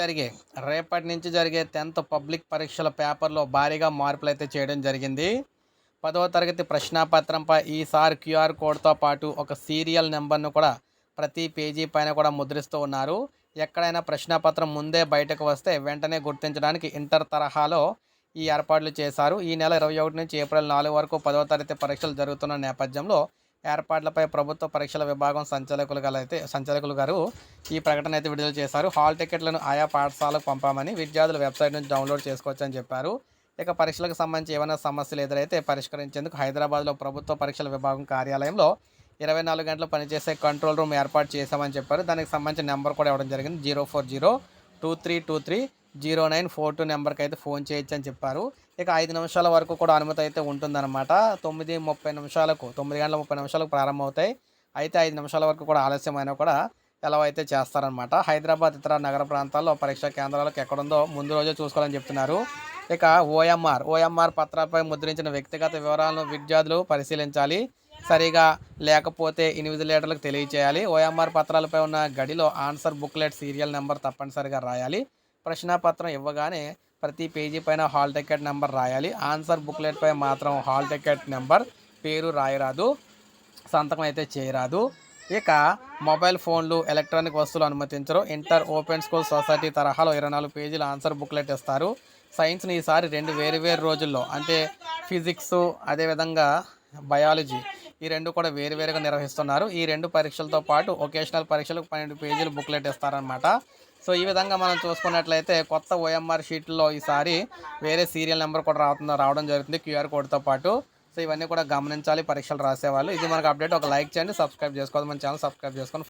జరిగే రేపటి నుంచి జరిగే టెన్త్ పబ్లిక్ పరీక్షల పేపర్లో భారీగా మార్పులు అయితే చేయడం జరిగింది. పదవ తరగతి ప్రశ్నాపత్రంపై ఈసారి క్యూఆర్ కోడ్తో పాటు ఒక సీరియల్ నెంబర్ను కూడా ప్రతి పేజీ పైన కూడా ముద్రిస్తూ ఉన్నారు. ఎక్కడైనా ప్రశ్నాపత్రం ముందే బయటకు వస్తే వెంటనే గుర్తించడానికి ఇంటర్ తరహాలో ఈ ఏర్పాట్లు చేశారు. ఈ నెల ఇరవై ఒకటి నుంచి ఏప్రిల్ నాలుగు వరకు పదవ తరగతి పరీక్షలు జరుగుతున్న నేపథ్యంలో ఏర్పాట్లపై ప్రభుత్వ పరీక్షల విభాగం సంచాలకులు గల అయితే సంచాలకులు గారు ఈ ప్రకటన అయితే విడుదల చేశారు. హాల్ టికెట్లను ఆయా పాఠశాలకు పంపామని విద్యార్థులు వెబ్సైట్ నుంచి డౌన్లోడ్ చేసుకోవచ్చని చెప్పారు. ఇక పరీక్షలకు సంబంధించి ఏమైనా సమస్యలు ఎదురైతే పరిష్కరించేందుకు హైదరాబాద్లో ప్రభుత్వ పరీక్షల విభాగం కార్యాలయంలో ఇరవై నాలుగు గంటలు పనిచేసే కంట్రోల్ రూమ్ ఏర్పాటు చేశామని చెప్పారు. దానికి సంబంధించిన నెంబర్ కూడా ఇవ్వడం జరిగింది. Zero four zero two three two three zero nine four two నెంబర్కి అయితే ఫోన్ చేయొచ్చు అని చెప్పారు. ఇక ఐదు నిమిషాల వరకు కూడా అనుమతి అయితే ఉంటుందన్నమాట. తొమ్మిది ముప్పై నిమిషాలకు తొమ్మిది గంటల ముప్పై నిమిషాలకు ప్రారంభమవుతాయి. అయితే ఐదు నిమిషాల వరకు కూడా ఆలస్యమైనా కూడా ఎలా అయితే చేస్తారనమాట హైదరాబాద్ ఇతర నగర ప్రాంతాల్లో పరీక్షా కేంద్రాలకు ఎక్కడుందో ముందు రోజే చూసుకోవాలని చెప్తున్నారు. ఇక ఓఎంఆర్ ఓఎంఆర్ పత్రాలపై ముద్రించిన వ్యక్తిగత వివరాలను విద్యార్థులు పరిశీలించాలి. సరిగా లేకపోతే ఇన్విజిలేటర్లకు తెలియచేయాలి. ఓఎంఆర్ పత్రాలపై ఉన్న గడిలో ఆన్సర్ బుక్లెట్ సీరియల్ నెంబర్ తప్పనిసరిగా రాయాలి. ప్రశ్నాపత్రం ఇవ్వగానే ప్రతి పేజీ పైన హాల్ టికెట్ నెంబర్ రాయాలి. ఆన్సర్ బుక్లెట్ పై మాత్రం హాల్ టికెట్ నెంబర్ పేరు రాయరాదు సంతకం అయితే చేయరాదు. ఇక మొబైల్ ఫోన్లు ఎలక్ట్రానిక్ వస్తువులు అనుమతించరు. ఇంటర్ ఓపెన్ స్కూల్ సొసైటీ తరహాలో ఇరవై నాలుగు పేజీల ఆన్సర్ బుక్లెట్ ఇస్తారు. సైన్స్ని ఈసారి రెండు వేరు వేరు రోజుల్లో అంటే ఫిజిక్స్ అదేవిధంగా బయాలజీ ఈ రెండు కూడా వేరువేరుగా నిర్వహిస్తున్నారు. ఈ రెండు పరీక్షలతో పాటు ఒకేషనల్ పరీక్షలకు పన్నెండు పేజీలు బుక్లెట్ ఇస్తారనమాట సో ఈ విధంగా మనం చూసుకున్నట్లయితే కొత్త ఓఎంఆర్ షీట్లో ఈసారి వేరే సీరియల్ నెంబర్ కూడా రావుతుంది రావడం జరుగుతుంది క్యూఆర్ కోడ్తో పాటు. సో ఇవన్నీ కూడా గమనించాలి పరీక్షలు రాసేవాళ్ళు. ఇది మనకు అప్డేట్ ఒక లైక్ చేయండి సబ్స్క్రైబ్ చేసుకోవాలి మన ఛానల్ సబ్స్క్రైబ్ చేసుకొని